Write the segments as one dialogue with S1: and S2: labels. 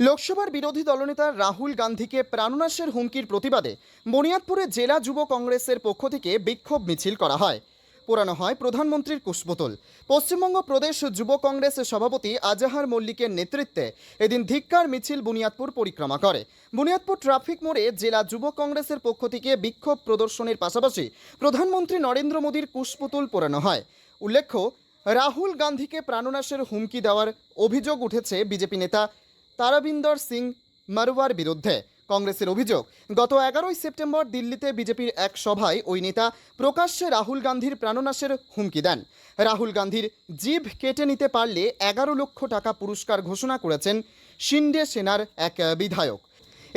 S1: লোকসভার বিরোধী দলনেতা রাহুল গান্ধীকে প্রাণনাশের হুমকির প্রতিবাদে বুনিয়াদপুরে জেলা যুব কংগ্রেসের পক্ষ থেকে বিক্ষোভ মিছিল করা হয়। পোড়ানো হয় প্রধানমন্ত্রীর কুশবোতল। পশ্চিমবঙ্গ প্রদেশ যুব কংগ্রেসের সভাপতি আজাহার মল্লিকের নেতৃত্বে এদিন ধিক্কার মিছিল বুনিয়াদপুর পরিক্রমা করে। বুনিয়াদপুর ট্রাফিক মোড়ে জেলা যুব কংগ্রেসের পক্ষ থেকে বিক্ষোভ প্রদর্শনের পাশাপাশি প্রধানমন্ত্রী নরেন্দ্র মোদীর কুশপুতুল পোড়ানো হয়। উল্লেখ্য, রাহুল গান্ধীকে প্রাণনাশের হুমকি দেওয়ার অভিযোগ উঠেছে বিজেপি নেতা তারাবিন্দর সিং মারওয়ার বিরুদ্ধে কংগ্রেসের অভিযোগ, গত এগারোই সেপ্টেম্বর দিল্লিতে বিজেপির এক সভায় ওই নেতা প্রকাশ্যে রাহুল গান্ধীর প্রাণনাশের হুমকি দেন। রাহুল গান্ধীর জিভ কেটে নিতে পারলে এগারো লক্ষ টাকা পুরস্কার ঘোষণা করেছেন শিন্ডে সেনার এক বিধায়ক।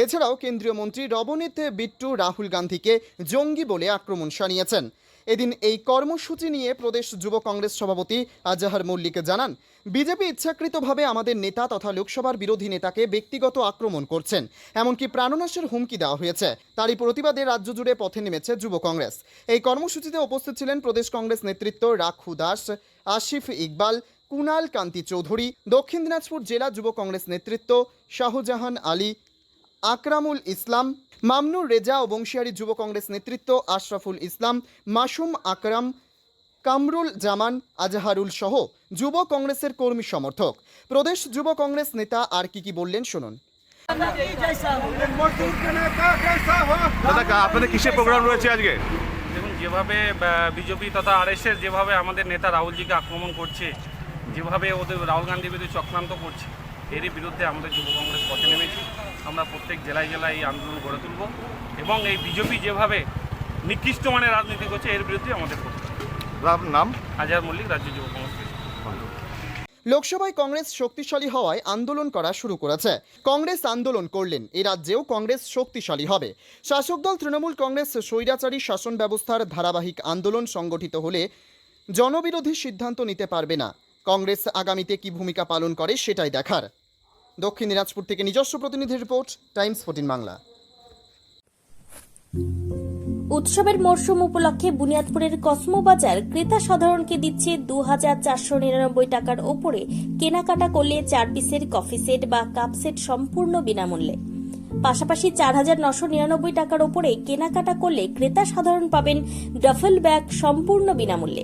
S1: এছাড়াও কেন্দ্রীয় মন্ত্রী রবনীত বিট্টু রাহুল গান্ধীকে জঙ্গি বলে আক্রমণ শানিয়েছেন। এদিন এই কর্মসূচি নিয়ে প্রদেশ যুব কংগ্রেস সভাপতি আজাহার মল্লিক জানান, বিজেপি ইচ্ছাকৃতভাবে আমাদের নেতা তথা লোকসভার বিরোধী নেতাকে ব্যক্তিগত আক্রমণ করছেন, এমনকি প্রাণনাশের হুমকি দেওয়া হয়েছে। তারই প্রতিবাদে রাজ্য জুড়ে পথে নেমেছে যুব কংগ্রেস। এই কর্মসূচিতে উপস্থিত ছিলেন প্রদেশ কংগ্রেস নেতৃত্ব রাখু দাস, আসিফ ইকবাল, কুনাল কান্তি চৌধুরী, দক্ষিণ দিনাজপুর জেলা যুব কংগ্রেস নেতৃত্ব শাহজাহান আলী আকরামুল ইসলাম মামনুর রেজা ও বংশিয়ারি যুব কংগ্রেস নেতৃত্ব আশরাফুল ইসলাম মাসুম আকরাম কামরুল জামান আজহারুল সহ যুব কংগ্রেসের কর্মী সমর্থক। প্রদেশ যুব কংগ্রেস নেতা আর কি কি বললেন শুনুন।
S2: আপনাদের কিসের প্রোগ্রাম রয়েছে আজকে?
S3: দেখুন যেভাবে বিজেপি তথা আরএসএস যেভাবে আমাদের নেতা রাহুলজিকে আক্রমণ করছে যেভাবে ওদের রাহুল গান্ধী বিরুদ্ধে চক্রান্ত করছে এরই বিরুদ্ধে আমাদের যুব কংগ্রেস পথে নেমেছি। আমরা প্রত্যেক জেলায় জেলায় এই আন্দোলন গড়ে তুলব। এবং এই বিজেপি যেভাবে নিকৃষ্ট মানের রাজনীতি করছে এর বিরুদ্ধে আমাদের করতে
S2: আপনার নাম?
S3: আজহার মল্লিক রাজ্য যুব কংগ্রেস।
S1: লোকসভায় কংগ্রেস শক্তিশালী হওয়ায় আন্দোলন করা শুরু করেছে। কংগ্রেস আন্দোলন করলেন এ রাজ্যেও কংগ্রেস শক্তিশালী হবে। শাসক দল তৃণমূল কংগ্রেস স্বৈরাচারী শাসন ব্যবস্থার ধারাবাহিক আন্দোলন সংগঠিত হলে জনবিরোধী সিদ্ধান্ত নিতে পারবে না। কংগ্রেস আগামীতে কি ভূমিকা পালন করে সেটাই দেখার। দক্ষিণ দিনাজপুর থেকে নিজস্ব প্রতিনিধি রিপোর্ট, টাইমস ফোর্টিন বাংলা।
S4: উৎসবের মরশুম উপলক্ষে বুনিয়াদপুরের কসমো বাজার ক্রেতা সাধারণকে দিচ্ছে দু হাজার চারশো নিরানব্বই টাকার ওপরে কেনাকাটা করলে চার পিসের কফি সেট বা কাপ সেট সম্পূর্ণ বিনামূল্যে। পাশাপাশি চার হাজার নশো নিরানব্বই টাকার ওপরে কেনাকাটা করলে ক্রেতা সাধারণ পাবেন ডাফেল ব্যাগ সম্পূর্ণ বিনামূল্যে।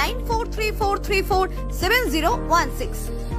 S5: 9434347016.